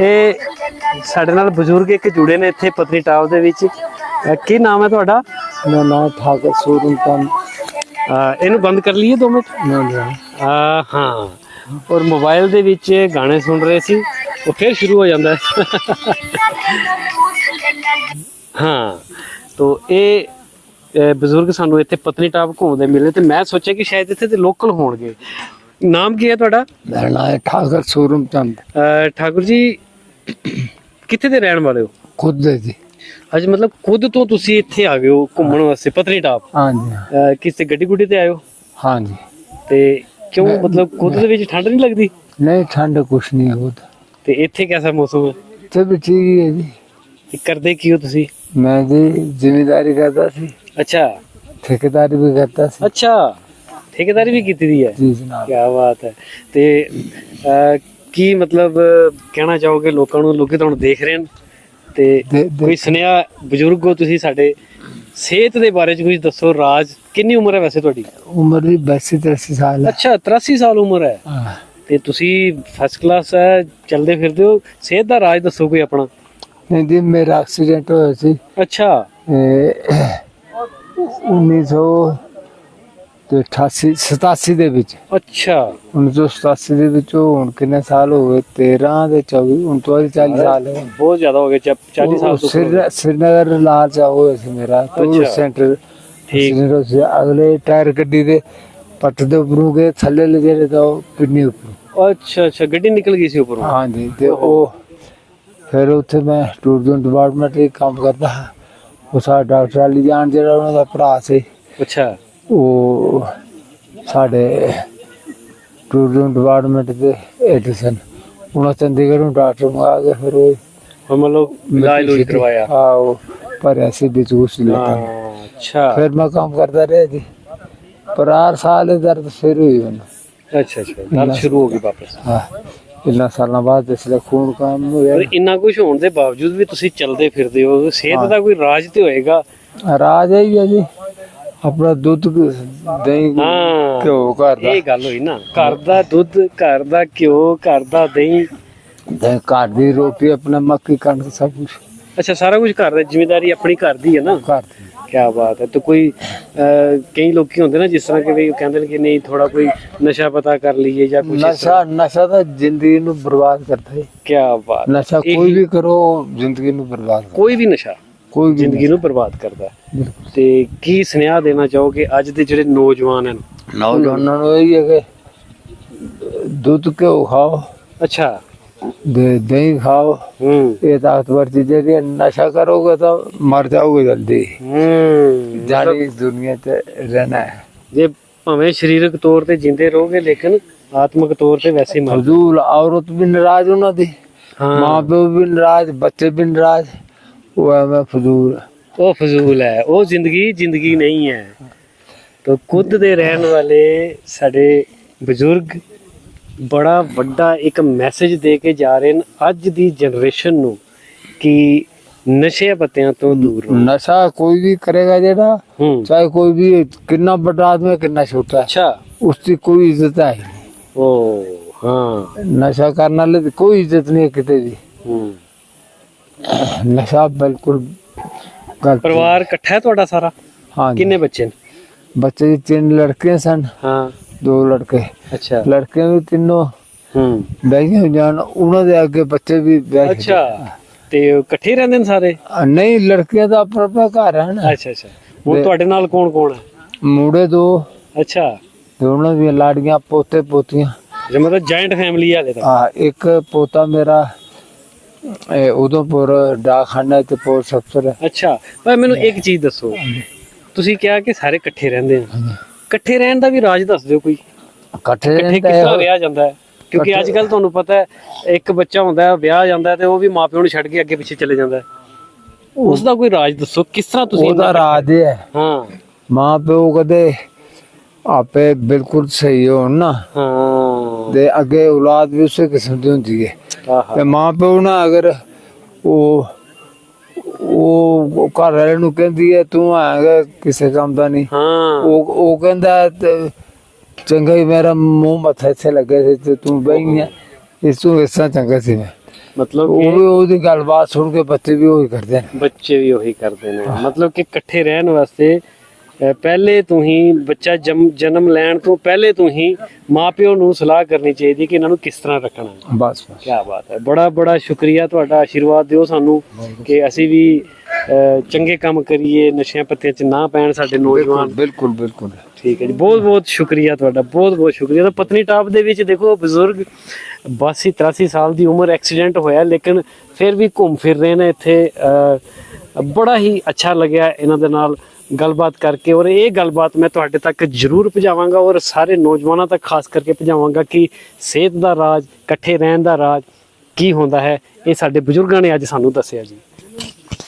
ਇਹ ਸਾਡੇ ਨਾਲ ਬਜ਼ੁਰਗ ਇੱਕ ਜੁੜੇ ਨੇ ਇੱਥੇ ਪਤਨੀਟਾਪ ਦੇ ਵਿੱਚ। ਅਹ ਕੀ ਨਾਮ ਹੈ ਤੁਹਾਡਾ? ਮੇਰਾ ਨਾਮ ਠਾਕਰ ਸੂਰਨ ਅਹ ਇਹਨੂੰ ਬੰਦ ਕਰ ਲਈਏ 2 ਮਿੰਟ। ਨਾ ਲਿਆ ਅਹ ਹਾਂ। ਔਰ ਮੋਬਾਈਲ ਦੇ ਵਿੱਚ ਗਾਣੇ ਸੁਣ ਰਹੇ ਸੀ ਉਹ ਫਿਰ ਸ਼ੁਰੂ ਹੋ ਜਾਂਦਾ ਹੈ। ਹਾਂ। ਤੋ ਇਹ ਅਹ ਬਜ਼ੁਰਗ ਸਾਨੂੰ ਇੱਥੇ ਪਤਨੀਟਾਪ ਘੁੰਮਦੇ ਮਿਲੇ ਤੇ ਮੈਂ ਸੋਚਿਆ ਕਿ ਸ਼ਾਇਦ ਇੱਥੇ ਦੇ ਲੋਕਲ ਹੋਣਗੇ। ਨਾਮ ਕੀ ਹੈ ਤੁਹਾਡਾ? ਮੇਰਾ ਨਾਮ ਹੈ ਠਾਕਰ ਸੂਰਨ ਚੰਦ। ਅਹ ਠਾਕੁਰ ਜੀ ਕਿੱਥੇ ਦੇ ਰਹਿਣ ਵਾਲੇ ਹੋ? ਖੁਦ ਦੇ ਜੀ। ਅੱਜ ਮਤਲਬ ਖੁਦ ਤੋਂ ਤੁਸੀਂ ਇੱਥੇ ਆ ਗਏ ਹੋ ਘੁੰਮਣ ਵਾਸਤੇ ਪਤਨੀਟਾਪ ਹਾਂਜੀ ਅਹ ਕਿਸੇ ਗੱਡੀ ਗੁੱਡੀ ਤੇ ਆਇਓ ਹਾਂਜੀ। ਤੇ ਕਿਉਂ ਮਤਲਬ ਖੁਦ ਦੇ ਵਿੱਚ ਠੰਡ ਨਹੀਂ ਲੱਗਦੀ? ਨਹੀਂ ਠੰਡ ਕੁਛ ਨਹੀਂ ਹੁੰਦਾ ਤੇ ਇੱਥੇ ਕਿਹਦਾ ਮੌਸਮ ਹੈ? ਤੇ ਵੀ ਠੀਕ ਹੀ ਹੈ ਜੀ। ਤੇ ਕਰਦੇ ਕੀ ਹੋ ਤੁਸੀਂ? ਮੈਂ ਜੀ ਜ਼ਿਮੀਦਾਰੀ ਕਰਦਾ ਸੀ। ਅੱਛਾ। ਠੇਕੇਦਾਰੀ ਵੀ ਕਰਦਾ ਸੀ। ਅੱਛਾ। ਠੇਕੇਦਾਰੀ ਵੀ ਕੀਤੀ ਦੀ ਹੈ। ਜੀ ਜਨਾਬ ਕੀ ਬਾਤ ਹੈ। ਤੇ ਅਹ, ਕੀ ਮਤਲਬ ਕਹਿਣਾ ਚਾਹੋਗੇ ਲੋਕਾਂ ਨੂੰ ਲੋਕੀ ਤੁਹਾਨੂੰ ਦੇਖ ਰਹੇ ਨੇ ਤੇ ਦੇ- ਦੇ- ਕੋਈ ਸੁਨੇਹਾ ਬਜ਼ੁਰਗ ਹੋ ਤੁਸੀਂ ਸਾਡੇ ਸਿਹਤ ਦੇ ਬਾਰੇ ਚ ਕੁਝ ਦੱਸੋ ਰਾਜ ਕਿੰਨੀ ਉਮਰ ਹੈ ਵੈਸੇ ਤੁਹਾਡੀ? ਉਮਰ ਵੀ 82 83 ਸਾਲ ਹੈ। ਅੱਛਾ 83 ਸਾਲ ਉਮਰ ਹੈ। ਹਾਂ। ਤੇ ਤੁਸੀਂ ਫਸਟ ਕਲਾਸ ਹੈ ਚੱਲਦੇ ਫਿਰਦੇ ਹੋ। ਸਿਹਤ ਦਾ ਰਾਜ ਦੱਸੋ ਕੋਈ ਆਪਣਾ। ਨਹੀਂ ਜੀ ਮੇਰਾ ਐਕਸੀਡੈਂਟ ਹੋਇਆ ਸੀ। ਅੱਛਾ। ਇਹ 1900 ਤੇ 88 87 ਦੇ ਵਿੱਚ। ਅੱਛਾ। 1987 ਦੇ ਵਿੱਚ ਉਹ ਹੁਣ ਕਿੰਨੇ ਸਾਲ ਹੋ ਗਏ? 13 ਦੇ 24 ਹੁਣ ਤੋਂ 40 ਸਾਲ ਹੈ ਬਹੁਤ ਜ਼ਿਆਦਾ ਹੋ ਗਏ ਚ- 40 ਸਾਲ ਤੋਂ ਸਿਰ ਸ੍ਰੀਨਗਰ ਲਾਲ ਚਾ ਹੋਇਆ ਸੀ ਮੇਰਾ। ਟੂਰ। ਸੈਂਟਰ ਠੀਕ। ਅਗਲੇ ਟਾਇਰ ਗੱਡੀ ਦੇ ਪੱਟ ਦੇ ਉੱਪਰੋਂ ਗਏ ਥੱਲੇ ਲੈ ਜਿਹੜੇ ਤਾਂ ਪਿੰਨੀ ਉੱਪਰ। ਅੱਛਾ ਅੱਛਾ ਗੱਡੀ ਨਿਕਲ ਗਈ ਸੀ ਉੱਪਰੋਂ? ਹਾਂਜੀ ਤੇ ਉਹ ਫਿਰ ਉੱਥੇ ਮੈਂ ਟੂਰਿਜ਼ਮ ਡਿਪਾਰਟਮੈਂਟ ਵਿੱਚ ਕੰਮ ਕਰਦਾ। ਉਹ ਸਾਡਾ ਡਾਕਟਰ ਅਲੀ ਜਾਨ ਜਿਹੜਾ ਉਹਨਾਂ ਦਾ ਭਰਾ ਸੀ। ਅੱਛਾ। ਉਹ ਸਾਡੇ ਟੂਰਿਜ਼ਮ ਡਿਪਾਰਟਮੈਂਟ ਦੇ ਐਡੀਸਨ ਉਹਨਾਂ ਚੰਡੀਗੜ੍ਹ ਨੂੰ ਡਾਕਟਰ ਮੰਗਾ ਕੇ ਫਿਰ ਉਹ ਉਹ ਮਤਲਬ ਇਲਾਜ ਲੂਜ ਕਰਵਾਇਆ। ਹਾਂ ਉਹ ਭਰਿਆ ਸੀ ਵਿੱਚ ਉਸ ਹਾਂ ਲੱਗਾ ਅੱਛਾ। ਫਿਰ ਮੈਂ ਕੰਮ ਕਰਦਾ ਰਿਹਾ ਜੀ। ਪਰ ਹਰ ਸਾਲ ਇਹ ਦਰਦ ਫਿਰ ਹੋਈ ਮੈਨੂੰ। ਅੱਛਾ ਅੱਛਾ। ਦਰਦ ਸ਼ੁਰੂ ਹੋ ਗਈ ਵਾਪਸ। ਹਾਂ ਇੰਨਾ ਸਾਲਾਂ ਬਾਅਦ ਇਸ ਲਈ ਖੂਨ ਕੰਮ ਹੋਇਆ। ਪਰ ਇੰਨਾ ਕੁਝ ਹੋਣ ਦੇ ਬਾਵਜੂਦ ਵੀ ਤੁਸੀਂ ਚੱਲਦੇ ਫਿਰਦੇ ਹੋ ਸਿਹਤ ਦਾ ਕੋਈ ਰਾਜ ਤੇ ਹੋਏਗਾ? ਰਾਜ ਹੈ ਜੀ। ਆਪਣਾ ਦੁੱਧ ਦਹੀਂ ਹਾਂ ਘਿਓ ਘਰ ਦਾ ਇਹ ਗੱਲ ਹੋਈ ਨਾ। ਘਰ ਦਾ ਦੁੱਧ ਘਰ ਦਾ ਘਿਓ ਘਰ ਦਾ ਦਹੀਂ ਘਰ ਦੀ ਰੋਟੀ ਆਪਣਾ ਮੱਕੀ ਕਣਕ ਸਭ ਕੁਝ ਅੱਛਾ ਸਾਰਾ ਕੁਝ ਘਰ ਦਾ ਜ਼ਿੰਮੇਵਾਰੀ ਆਪਣੀ ਘਰ ਦੀ ਹੈ ਨਾ? ਘਰ ਦੀ। ਕੀ ਬਾਤ ਹੈ। ਤੇ ਕੋਈ ਅਹ, ਕਈ ਲੋਕੀ ਹੁੰਦੇ ਨਾ ਜਿਸ ਤਰ੍ਹਾਂ ਕਿ ਵੀ ਉਹ ਕਹਿੰਦੇ ਨੇ ਕਿ ਨਹੀਂ ਥੋੜਾ ਕੋਈ ਨਸ਼ਾ ਪਤਾ ਕਰ ਲਈਏ ਜਾਂ ਕੁਝ ਨਸ਼ਾ ਨਸ਼ਾ ਤਾਂ ਜ਼ਿੰਦਗੀ ਨੂੰ ਬਰਬਾਦ ਕਰਦਾ ਹੈ ਕੀ ਬਾਤ ਨਸ਼ਾ ਕੋਈ ਵੀ ਕਰੋ ਜ਼ਿੰਦਗੀ ਨੂੰ ਬਰਬਾਦ ਕਰ ਕੋਈ ਵੀ ਨਸ਼ਾ। ਕੋਈ ਵੀ ਜ਼ਿੰਦਗੀ ਨੂੰ ਬਰਬਾਦ ਕਰਦਾ। ਤੇ ਕੀ ਸੁਨੇਹਾ ਦੇਣਾ ਚਾਹੋਗੇ ਅੱਜ ਦੇ ਜਿਹੜੇ ਨੌਜਵਾਨ ਹਨ? ਨੌਜਵਾਨਾਂ ਨੂੰ ਇਹ ਹੈ ਕਿ ਦੁੱਧ ਘਿਓ ਖਾਓ ਅੱਛਾ। ਦੇ ਦਹੀਂ ਖਾਓ। ਹੂੰ। ਇਹ ਤਾਕਤਵਰ ਚੀਜ਼ਾਂ ਦੀ ਨਸ਼ਾ ਕਰੋਗੇ ਤਾਂ ਮਰ ਜਾਓਗੇ ਜਲਦੀ। ਹੂੰ। ਜਾਨੀ ਇਸ ਦੁਨੀਆ ਤੇ ਰਹਿਣਾ ਹੈ। ਜੇ ਭਾਵੇਂ ਸਰੀਰਕ ਤੌਰ ਤੇ ਜਿੰਦੇ ਰਹੋਗੇ ਲੇਕਿਨ ਆਤਮਿਕ ਤੌਰ ਤੇ ਵੈਸੇ ਮਰ ਫਜ਼ੂਲ ਔਰਤ ਵੀ ਨਾਰਾਜ਼ ਉਹਨਾਂ ਦੀ। ਮਾਂ ਹਾਂ ਪਿਓ ਵੀ ਨਾਰਾਜ਼ ਬੱਚੇ ਵੀ ਨਾਰਾਜ਼। ਉਹ ਐਵੇਂ ਫਜ਼ੂਲ ਉਹ ਫਜ਼ੂਲ ਹੈ। ਉਹ ਜ਼ਿੰਦਗੀ ਜ਼ਿੰਦਗੀ ਨਹੀਂ ਹੈ। ਤਾਂ ਖੁਦ ਦੇ ਰਹਿਣ ਵਾਲੇ ਸਾਡੇ ਬਜ਼ੁਰਗ ਬੜਾ ਵੱਡਾ ਇੱਕ ਮੈਸੇਜ ਦੇ ਕੇ ਜਾ ਰਹੇ ਨੇ ਅੱਜ ਦੀ ਜਨਰੇਸ਼ਨ ਨੂੰ ਕਿ ਨਸ਼ੇ ਪੱਤਿਆਂ ਤੋਂ ਦੂਰ ਰਹੋ। ਨਸ਼ਾ ਕੋਈ ਵੀ ਕਰੇਗਾ ਜਿਹੜਾ ਚਾਹੇ ਕੋਈ ਵੀ ਕਿੰਨਾ ਵੱਡਾ ਆਦਮੀ ਕਿੰਨਾ ਛੋਟਾ ਅੱਛਾ। ਉਸ ਦੀ ਕੋਈ ਇੱਜ਼ਤ ਹੈ। ਉਹ ਹਾਂ। ਨਸ਼ਾ ਕਰਨ ਵਾਲੇ ਦੀ ਕੋਈ ਇੱਜ਼ਤ ਨਹੀਂ ਕਿਤੇ ਦੀ ਹੂੰ। ਨਸ਼ਾ ਬਿਲਕੁਲ ਗਲਤ ਪਰਿਵਾਰ ਇਕੱਠਾ ਹੈ ਤੁਹਾਡਾ ਸਾਰਾ? ਹਾਂ ਕਿੰਨੇ ਬੱਚੇ ਨੇ? ਬੱਚੇ ਤਿੰਨ ਲੜਕੇ ਸਨ। ਹਾਂ। ਦੋ ਲੜਕੇ। ਅੱਛਾ। ਲੜਕੇ ਵੀ ਤਿੰਨੋਂ ਹੂੰ। ਵਿਆਹੀਆਂ ਹੋਈਆਂ ਹਨ। ਉਹਨਾਂ ਦੇ ਅੱਗੇ ਬੱਚੇ ਵੀ ਵਿਆਹੇ ਅੱਛਾ। ਤੇ ਉਹ ਇਕੱਠੇ ਰਹਿੰਦੇ ਨੇ ਸਾਰੇ? ਨਹੀਂ ਲੜਕੀਆਂ ਦਾ ਆਪਣਾ ਆਪਣਾ ਘਰ ਹਨ ਅੱਛਾ ਅੱਛਾ। ਹੁਣ ਤੁਹਾਡੇ ਨਾਲ ਕੌਣ ਕੌਣ ਹੈ? ਮੁੰਡੇ ਦੋ। ਅੱਛਾ। ਉਹਨਾਂ ਦੀਆਂ ਲਾੜੀਆਂ ਪੋਤੇ ਪੋਤੀਆਂ। ਜੇ ਮਤਲਬ ਜੁਆਇੰਟ ਫੈਮਿਲੀ ਹਾਲੇ ਤਾਂ ਆ ਇੱਕ ਪੋਤਾ ਮੇਰਾ ਇਹ ਉਦੋਂਪੁਰ ਡਾਕਖਾਨਾ ਤੇ ਪੋਸਟ ਅਫਸਰ ਹੈ ਅੱਛਾ ਪਰ ਮੈਨੂੰ ਇੱਕ ਚੀਜ਼ ਦੱਸੋ। ਤੁਸੀਂ ਕਿਹਾ ਕਿ ਸਾਰੇ ਇਕੱਠੇ ਰਹਿੰਦੇ ਆ। ਇਕੱਠੇ ਰਹਿਣ ਦਾ ਵੀ ਰਾਜ ਦੱਸ ਦਿਓ ਕੋਈ। ਇਕੱਠੇ ਇਕੱਠੇ ਰਹਿੰਦਾ ਕਿਸ ਤਰ੍ਹਾਂ ਰਿਹਾ ਜਾਂਦਾ ਹੈ? ਕਿਉਂਕਿ ਅੱਜ ਕੱਲ ਤੁਹਾਨੂੰ ਪਤਾ ਹੈ ਇੱਕ ਬੱਚਾ ਹੁੰਦਾ ਹੈ ਵਿਆਹ ਜਾਂਦਾ ਤੇ ਉਹ ਵੀ ਮਾਪਿਆਂ ਨੂੰ ਛੱਡ ਕੇ ਅੱਗੇ ਪਿੱਛੇ ਚਲੇ ਜਾਂਦਾ ਹੈ। ਉਸ ਦਾ ਕੋਈ ਰਾਜ ਦੱਸੋ ਕਿਸ ਤਰ੍ਹਾਂ ਤੁਸੀਂ ਉਹਦਾ ਰਾਜ ਹੈ। ਹਾਂ। ਮਾਂ ਪਿਓ ਕਦੇ ਆਪੇ ਬਿਲਕੁਲ ਸਹੀ ਹੋਣ ਨਾ। ਹਾਂ। ਤੇ ਅੱਗੇ ਔਲਾਦ ਵੀ ਉਸੇ ਕਿਸਮ ਦੀ ਹੁੰਦੀ ਹੈ। ਤੇ ਮਾਂ ਪਿਓ ਨਾ ਅਗਰ ਉਹ ਉਹ ਘਰ ਵਾਲੇ ਨੂੰ ਕਹਿੰਦੀ ਹੈ ਤੂੰ ਆਏਗਾ ਕਿਸੇ ਕੰਮ ਦਾ ਨਹੀਂ। ਹਾਂ। ਉਹ ਉਹ ਕਹਿੰਦਾ ਤੇ ਚੰਗਾ ਹੀ ਮੇਰਾ ਮੂੰਹ ਮੱਥਾ ਇੱਥੇ ਲੱਗੇ ਸੀ ਤੇ ਤੂੰ ਬਈ ਇਸ ਤੋਂ ਇਸ ਚੰਗਾ ਸੀ ਮੈਂ। ਮਤਲਬ ਉਹ ਵੀ ਉਹਦੀ ਗੱਲਬਾਤ ਸੁਣ ਕੇ ਬੱਚੇ ਵੀ ਉਹੀ ਕਰਦੇ ਨੇ। ਬੱਚੇ ਵੀ ਉਹੀ ਕਰਦੇ ਨੇ। ਮਤਲਬ ਕਿ ਇਕੱਠੇ ਰਹਿਣ ਵਾਸਤੇ ਪਹਿਲੇ ਤੋਂ ਹੀ ਬੱਚਾ ਜਨਮ ਲੈਣ ਤੋਂ ਪਹਿਲੇ ਤੋਂ ਹੀ ਮਾਪਿਓ ਨੂੰ ਸਲਾਹ ਕਰਨੀ ਚਾਹੀਦੀ ਕਿ ਇਹਨਾਂ ਨੂੰ ਕਿਸ ਤਰ੍ਹਾਂ ਰੱਖਣਾ। ਹੈ ਬਸ ਬਸ। ਕੀ ਬਾਤ ਹੈ। ਬੜਾ ਬੜਾ ਸ਼ੁਕਰੀਆ ਤੁਹਾਡਾ ਆਸ਼ੀਰਵਾਦ ਦਿਓ ਸਾਨੂੰ ਕਿ ਅਸੀਂ ਵੀ ਚੰਗੇ ਕੰਮ ਕਰੀਏ ਨਸ਼ਿਆਂ ਪੱਤਿਆਂ 'ਚ ਨਾ ਪੈਣ ਸਾਡੇ ਨੌਜਵਾਨ। ਬਿਲਕੁਲ ਬਿਲਕੁਲ। ਠੀਕ ਹੈ ਜੀ। ਬਹੁਤ ਬਹੁਤ ਸ਼ੁਕਰੀਆ ਤੁਹਾਡਾ ਬਹੁਤ ਬਹੁਤ ਸ਼ੁਕਰੀਆ। ਤਾਂ ਪਤਨੀਟਾਪ ਦੇ ਵਿੱਚ ਦੇਖੋ ਬਜ਼ੁਰਗ 82 83 ਸਾਲ ਦੀ ਉਮਰ ਐਕਸੀਡੈਂਟ ਹੋਇਆ ਲੇਕਿਨ ਫਿਰ ਵੀ ਘੁੰਮ ਫਿਰ ਰਹੇ ਨੇ ਇੱਥੇ। ਬੜਾ ਹੀ ਅੱਛਾ ਲੱਗਿਆ ਇਹਨਾਂ ਦੇ ਨਾਲ। ਗੱਲਬਾਤ ਕਰਕੇ ਔਰ ਇਹ ਗੱਲਬਾਤ ਮੈਂ ਤੁਹਾਡੇ ਤੱਕ ਜ਼ਰੂਰ ਪਹੁੰਚਾਵਾਂਗਾ ਔਰ ਸਾਰੇ ਨੌਜਵਾਨਾਂ ਤੱਕ ਖਾਸ ਕਰਕੇ ਪਹੁੰਚਾਵਾਂਗਾ ਕਿ ਸਿਹਤ ਦਾ ਰਾਜ, ਇਕੱਠੇ ਰਹਿਣ ਦਾ ਰਾਜ ਕੀ ਹੁੰਦਾ ਹੈ, ਇਹ ਸਾਡੇ ਬਜ਼ੁਰਗਾਂ ਨੇ ਅੱਜ ਸਾਨੂੰ ਦੱਸਿਆ ਜੀ।